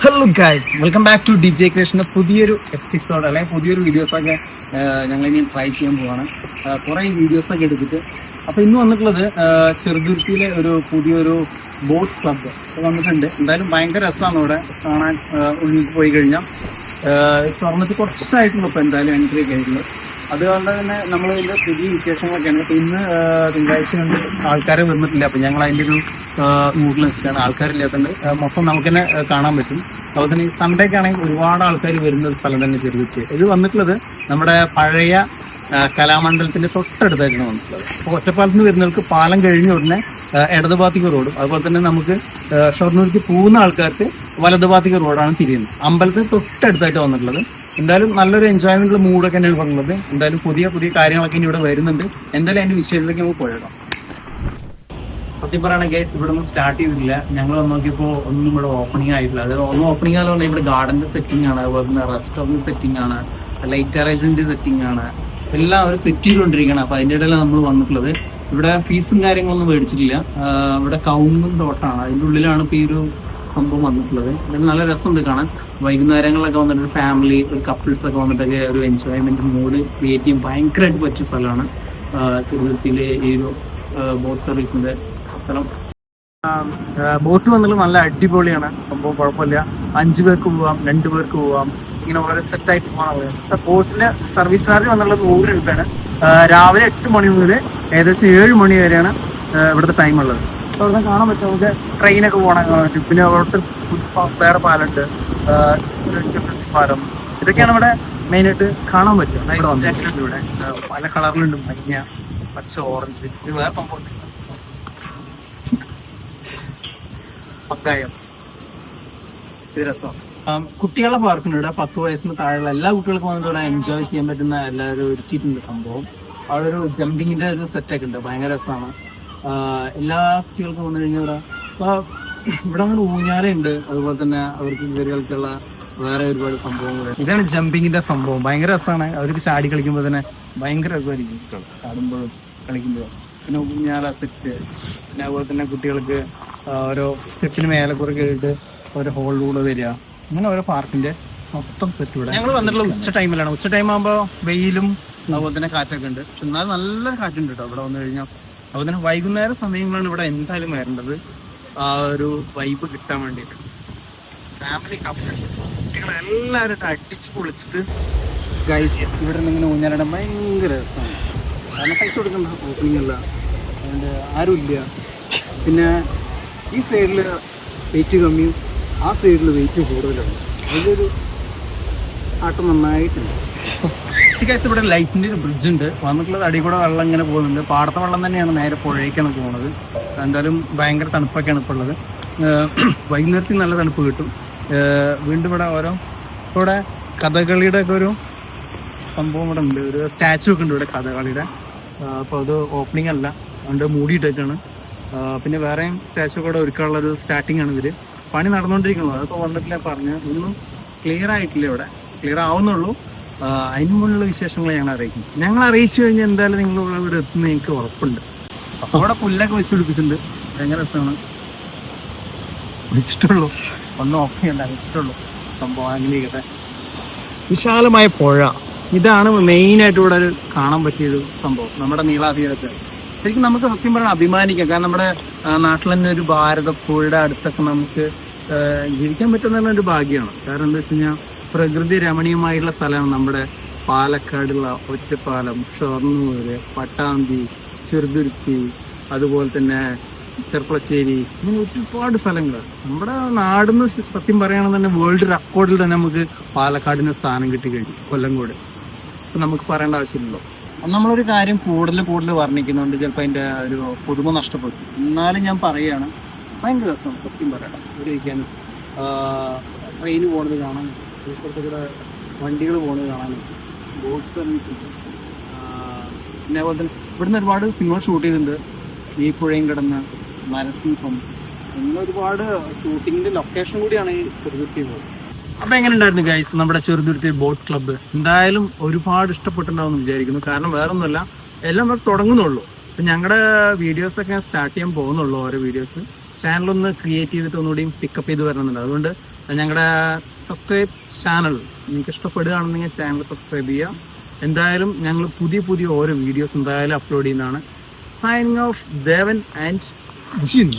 Hello guys welcome back to D J Krishna പുതിയൊരു episode അല്ലെങ്കിൽ പുതിയൊരു വീഡിയോസൊക്കെ ഞങ്ങൾ ഇനി ട്രൈ ചെയ്യാൻ പോവാണ്. കുറേ വീഡിയോസൊക്കെ എടുത്തിട്ട്. അപ്പോൾ ഇന്ന് വന്നിട്ടുള്ളത് ചെറുതുരുത്തിയിലെ ഒരു പുതിയൊരു ബോട്ട് ക്ലബ്ബ് വന്നിട്ടുണ്ട്. എന്തായാലും ഭയങ്കര രസമാണ് ഇവിടെ കാണാൻ ഉള്ളിൽ പോയി കഴിഞ്ഞാൽ. തുറന്നിട്ട് കുറച്ചായിട്ടുള്ളൂ ഇപ്പോൾ എന്തായാലും എൻട്രി ഒക്കെ അതുകൊണ്ട് തന്നെ നമ്മൾ ഇതിന്റെ പുതിയ വിശേഷങ്ങളൊക്കെയാണ്. അപ്പോൾ ഇന്ന് തിങ്കളാഴ്ച കൊണ്ട് ആൾക്കാരെ വന്നിട്ടില്ല. അപ്പോൾ ഞങ്ങൾ അതിന്റെ ഒരു മൂഡിൽ നിൽക്കുകയാണ്. ആൾക്കാരില്ലാത്തതുകൊണ്ട് മൊത്തം നമുക്ക് തന്നെ കാണാൻ പറ്റും. അതുപോലെ തന്നെ സൺഡേ ആണെങ്കിൽ ഒരുപാട് ആൾക്കാർ വരുന്ന ഒരു സ്ഥലം തന്നെ ചെറുതുരുത്തി ഇത് വന്നിട്ടുള്ളത് നമ്മുടെ പഴയ കലാമണ്ഡലത്തിന്റെ തൊട്ടടുത്തായിട്ടാണ് വന്നിട്ടുള്ളത്. അപ്പോൾ ഒറ്റപ്പാലത്ത് നിന്ന് വരുന്നവർക്ക് പാലം കഴിഞ്ഞ ഉടനെ ഇടതുപാത്തിക്ക് റോഡും അതുപോലെ തന്നെ നമുക്ക് ഷൊർണൂരിക്ക് പോകുന്ന ആൾക്കാർക്ക് വലതുപാത്തിക്ക് റോഡാണ് തിരിയുന്നത്. അമ്പലത്തിന് തൊട്ടടുത്തായിട്ട് വന്നിട്ടുള്ളത്. എന്തായാലും നല്ലൊരു എൻജോയ്മെന്റ് മൂഡൊക്കെ തന്നെയാണ് പറഞ്ഞത് എന്തായാലും പുതിയ പുതിയ കാര്യങ്ങളൊക്കെ ഇനി ഇവിടെ വരുന്നുണ്ട്. എന്തായാലും അതിന്റെ വിഷയത്തിലേക്ക് നമുക്ക് പോയേക്കാം. സത്യം പറയുകയാണെങ്കിൽ ഗൈസ് ഇവിടെ ഒന്നും സ്റ്റാർട്ട് ചെയ്തിട്ടില്ല. ഞങ്ങൾ നോക്കിയപ്പോ നോക്കിയപ്പോൾ ഒന്നും ഇവിടെ ഓപ്പണിംഗ് ആയിട്ടില്ല. അതായത് ഒന്നും ഓപ്പണിംഗ് പറഞ്ഞാൽ ഇവിടെ ഗാർഡന്റെ സെറ്റിംഗ് ആണ് അതുപോലെ തന്നെ റെസ്റ്റോറന്റ് സെറ്റിംഗ് ആണ് ലൈറ്റ് അറേഞ്ച്മെന്റ് സെറ്റിംഗ് ആണ്. എല്ലാം ഒരു സെറ്റ് ചെയ്തുകൊണ്ടിരിക്കുകയാണ്. അപ്പൊ അതിന്റെ ഇടയിലാണ് നമ്മൾ വന്നിട്ടുള്ളത്. ഇവിടെ ഫീസും കാര്യങ്ങളൊന്നും മേടിച്ചിട്ടില്ല. ഇവിടെ കൗണ്ടും തോട്ടാണ്. അതിന്റെ ഉള്ളിലാണ് ഇപ്പൊ ഈ ഒരു സംഭവം വന്നിട്ടുള്ളത്. എന്തായാലും നല്ല രസമുണ്ട് കാണാൻ. വൈകുന്നേരങ്ങളിലൊക്കെ വന്നിട്ട് ഫാമിലി ഒരു കപ്പിൾസ് ഒക്കെ വന്നിട്ടൊക്കെ ഒരു എൻജോയ്മെന്റ് മൂഡ് ക്രിയേറ്റ് ചെയ്യാൻ ഭയങ്കരമായിട്ട് പറ്റിയ സ്ഥലമാണ്. ചെറുതുരുത്തിയിലെ ഈ ഒരു ബോട്ട് സർവീസിന്റെ സ്ഥലം ബോട്ട് വന്നുള്ളത് നല്ല അടിപൊളിയാണ്. സംഭവം കുഴപ്പമില്ല. അഞ്ചു പേർക്ക് പോവാം രണ്ടു പേർക്ക് പോവാം. ഇങ്ങനെ വളരെ സെറ്റ് ആയിട്ട് പോകാൻ ബോട്ടിന്റെ സർവീസ് ചാർജ് വന്നുള്ളത് നൂറ് രൂപയാണ്. രാവിലെ എട്ട് മണി മുതൽ ഏകദേശം ഏഴ് മണി വരെയാണ് ഇവിടുത്തെ ടൈം ഉള്ളത്. അപ്പോൾ അവിടെ കാണാൻ പറ്റും നമുക്ക് ട്രെയിനൊക്കെ പോകണം കാണാൻ പറ്റും പിന്നെ അവിടുത്തെ വേറെ പാലുണ്ട്. പാലം. ഇതൊക്കെയാണ് ഇവിടെ മെയിനായിട്ട് കാണാൻ പറ്റും ഇവിടെ പല കളറിലുണ്ട് മഞ്ഞ പച്ച ഓറഞ്ച് ഇത് വേറെ സംഭവം പത്തായം ഇത് കുട്ടികളെ പാർക്കുണ്ട് ഇവിടെ പത്ത് വയസ്സിന് താഴെയുള്ള എല്ലാ കുട്ടികൾക്കും വന്നിട്ട് എൻജോയ് ചെയ്യാൻ പറ്റുന്ന എല്ലാവരും ഒരുക്കിയിട്ടുണ്ട് സംഭവം. അവിടെ ഒരു ജമ്പിങ്ങിന്റെ ഒരു സെറ്റൊക്കെ ഉണ്ട്. ഭയങ്കര രസമാണ്. എല്ലാ കുട്ടികൾക്കും വന്നു കഴിഞ്ഞാൽ ഇവിടെ ഇവിടെ ഊഞ്ഞാലുണ്ട്. അതുപോലെ തന്നെ അവർക്ക് കുട്ടികൾക്കുള്ള വേറെ ഒരുപാട് സംഭവങ്ങൾ ഇതാണ് ജമ്പിങ്ങിന്റെ സംഭവം. ഭയങ്കര രസമാണ്. അവർക്ക് ചാടി കളിക്കുമ്പോൾ തന്നെ ഭയങ്കര രസമായിരിക്കും. ചാടുമ്പോഴും കളിക്കുമ്പോഴും. പിന്നെ ഊഞ്ഞാല സെറ്റ് പിന്നെ അതുപോലെ തന്നെ കുട്ടികൾക്ക് ഓരോ സ്റ്റെപ്പിന് മേലെ കുറെ കേട്ട് ഓരോ ഹോളിലൂടെ വരിക. അങ്ങനെ ഓരോ പാർക്കിന്റെ മൊത്തം സെറ്റ് ഇവിടെ. ഞങ്ങൾ വന്നിട്ടുള്ള ഉച്ച ടൈമിലാണ് ഉച്ച ടൈം ആകുമ്പോൾ വെയിലും അതുപോലെ തന്നെ കാറ്റൊക്കെ ഉണ്ട്. പക്ഷെ എന്നാലും നല്ല കാറ്റുണ്ട് കേട്ടോ ഇവിടെ വന്നു കഴിഞ്ഞാൽ അതുപോലെ തന്നെ വൈകുന്നേര സമയങ്ങളാണ് ഇവിടെ എന്തായാലും വരേണ്ടത്. ആ ഒരു വൈബ് കിട്ടാൻ വേണ്ടിയിട്ട്. ഫാമിലി കപ്പിൾസ് കുട്ടികളെല്ലാവരും അടിച്ച് പൊളിച്ചിട്ട് ഗൈസ് ഇവിടെ നിന്ന് ഇങ്ങനെ ഊഞ്ഞാലിടാൻ ഭയങ്കര രസമാണ് കാരണം പൈസ കൊടുക്കണ്ട ഓപ്പണിംഗ് അല്ല. അതുകൊണ്ട് ആരുമില്ല. പിന്നെ ഈ സൈഡിൽ വെയിറ്റ് കമ്മിയും ആ സൈഡിൽ വെയിറ്റ് കൂടുതലാണ് അതിലൊരു ആട്ടം നന്നായിട്ടുണ്ട്. ഇവിടെ ലൈറ്റിന്റെ ഒരു ബ്രിഡ്ജ് ഉണ്ട്. വന്നിട്ടുള്ളത് അടി കൂടെ വെള്ളം ഇങ്ങനെ പോകുന്നുണ്ട്. പാടത്തെ വെള്ളം തന്നെയാണ് നേരെ പുഴയ്ക്കാണ് പോകുന്നത്. എന്തായാലും ഭയങ്കര തണുപ്പൊക്കെയാണ് ഇപ്പോൾ ഉള്ളത്. വൈകുന്നേരത്തിൽ നല്ല തണുപ്പ് കിട്ടും. വീണ്ടും ഇവിടെ ഓരോ ഇവിടെ കഥകളിയുടെ ഒക്കെ ഒരു സംഭവം ഇവിടെ ഉണ്ട്. ഒരു സ്റ്റാച്ചു ഒക്കെ ഉണ്ട് ഇവിടെ കഥകളിയുടെ. അപ്പോൾ അത് ഓപ്പണിംഗ് അല്ല. അതുകൊണ്ട് മൂടിയിട്ടേക്കാണ് പിന്നെ വേറെയും സ്റ്റാച്ചു കൂടെ ഒരുക്കാനുള്ള ഒരു സ്റ്റാർട്ടിംഗ് ആണ് ഇവർ പണി നടന്നുകൊണ്ടിരിക്കുന്നത് അതൊക്കെ വന്നിട്ടില്ല പറഞ്ഞ്. ഒന്നും ക്ലിയർ ആയിട്ടില്ല ഇവിടെ. ക്ലിയർ ആവുന്നുള്ളൂ. അതിന് മുന്നിലുള്ള വിശേഷങ്ങൾ ഞങ്ങൾ അറിയിക്കും. ഞങ്ങൾ അറിയിച്ചു കഴിഞ്ഞാൽ എന്തായാലും നിങ്ങൾ ഇവിടെ എത്തുന്ന എനിക്ക് ഉറപ്പുണ്ട്. അപ്പോൾ അവിടെ പുല്ലൊക്കെ വെച്ച് പിടിപ്പിച്ചിട്ടുണ്ട്. ഭയങ്കര രസമാണ്. വെച്ചിട്ടുള്ളൂ. ഒന്നും ഓക്കെ അല്ല വെച്ചിട്ടുള്ളൂ. സംഭവം അങ്ങനെയൊക്കെ. വിശാലമായ പുഴ. ഇതാണ് മെയിൻ ആയിട്ട് ഇവിടെ ഒരു കാണാൻ പറ്റിയൊരു സംഭവം. നമ്മുടെ നീളാതീരത്ത്. ശരിക്കും നമുക്ക് സത്യം പറഞ്ഞാൽ അഭിമാനിക്കാം. കാരണം നമ്മുടെ നാട്ടിൽ തന്നെ ഒരു ഭാരതപ്പുഴയുടെ അടുത്തൊക്കെ നമുക്ക് ജീവിക്കാൻ പറ്റുന്ന ഒരു ഭാഗ്യമാണ്. കാരണം എന്താ വെച്ച് കഴിഞ്ഞാൽ പ്രകൃതി രമണീയമായിട്ടുള്ള സ്ഥലമാണ് നമ്മുടെ പാലക്കാടുള്ള ഒറ്റപ്പാലം ഷൊർണൂര് പട്ടാമ്പി ചെറുതുരുത്തി അതുപോലെ തന്നെ ചെർപ്പളശ്ശേരി ഇങ്ങനെ ഒരുപാട് സ്ഥലങ്ങൾ നമ്മുടെ നാടിന്ന് സത്യം പറയുകയാണെന്നുണ്ടെങ്കിൽ വേൾഡ് റെക്കോർഡിൽ തന്നെ നമുക്ക് പാലക്കാടിന് സ്ഥാനം കിട്ടി കഴിഞ്ഞു കൊല്ലംകോട് അപ്പം നമുക്ക് പറയേണ്ട ആവശ്യമില്ലല്ലോ. നമ്മളൊരു കാര്യം കൂടുതൽ കൂടുതൽ വർണിക്കുന്നുണ്ട് ചിലപ്പോൾ അതിന്റെ ഒരു പുതുമ നഷ്ടപ്പെട്ടു എന്നാലും ഞാൻ പറയുകയാണ് ഭയങ്കര രസം സത്യം പറയണം. ഇവിടെ ഇരിക്കാനും ട്രെയിന് പോണത് കാണാനും ഇപ്പുറത്തെ കൂടെ വണ്ടികൾ പോണത് കാണാനും ബോട്ട് സർവീസ് പിന്നെ അതുപോലെ തന്നെ ഇവിടുന്ന് ഒരുപാട് സിനിമ ഷൂട്ട് ചെയ്തിട്ടുണ്ട്. ഈ പുഴയും കിടന്ന് നരസിംഹം അങ്ങനെ ഒരുപാട് ഷൂട്ടിങ്ങിന്റെ ലൊക്കേഷൻ കൂടിയാണ് ഈ ചെറുതുരുത്തി പോകുന്നത് അപ്പൊ എങ്ങനെ ഉണ്ടായിരുന്നു ഗൈസ് നമ്മുടെ ചെറുതുരുത്തി ബോട്ട് ക്ലബ്ബ് എന്തായാലും ഒരുപാട് ഇഷ്ടപ്പെട്ടിട്ടുണ്ടാവും വിചാരിക്കുന്നു. കാരണം വേറൊന്നുമല്ല എല്ലാം ഇവിടെ തുടങ്ങുന്നുള്ളൂ. അപ്പൊ ഞങ്ങളുടെ വീഡിയോസ് ഒക്കെ സ്റ്റാർട്ട് ചെയ്യാൻ പോകുന്നുള്ളൂ ഓരോ വീഡിയോസ് ചാനൽ ഒന്ന് ക്രിയേറ്റ് ചെയ്തിട്ട് ഒന്നുകൂടിയും പിക്കപ്പ് ചെയ്ത് വരണമെന്നുണ്ട്. അതുകൊണ്ട് ഞങ്ങളുടെ സബ്സ്ക്രൈബ് ചാനൽ നിങ്ങൾക്ക് ഇഷ്ടപ്പെടുകയാണെന്നുണ്ടെങ്കിൽ ചാനൽ സബ്സ്ക്രൈബ് ചെയ്യുക എന്തായാലും ഞങ്ങൾ പുതിയ പുതിയ ഓരോ വീഡിയോസ് എന്തായാലും അപ്ലോഡ് ചെയ്യുന്നതാണ്. Signing off Devan and Jin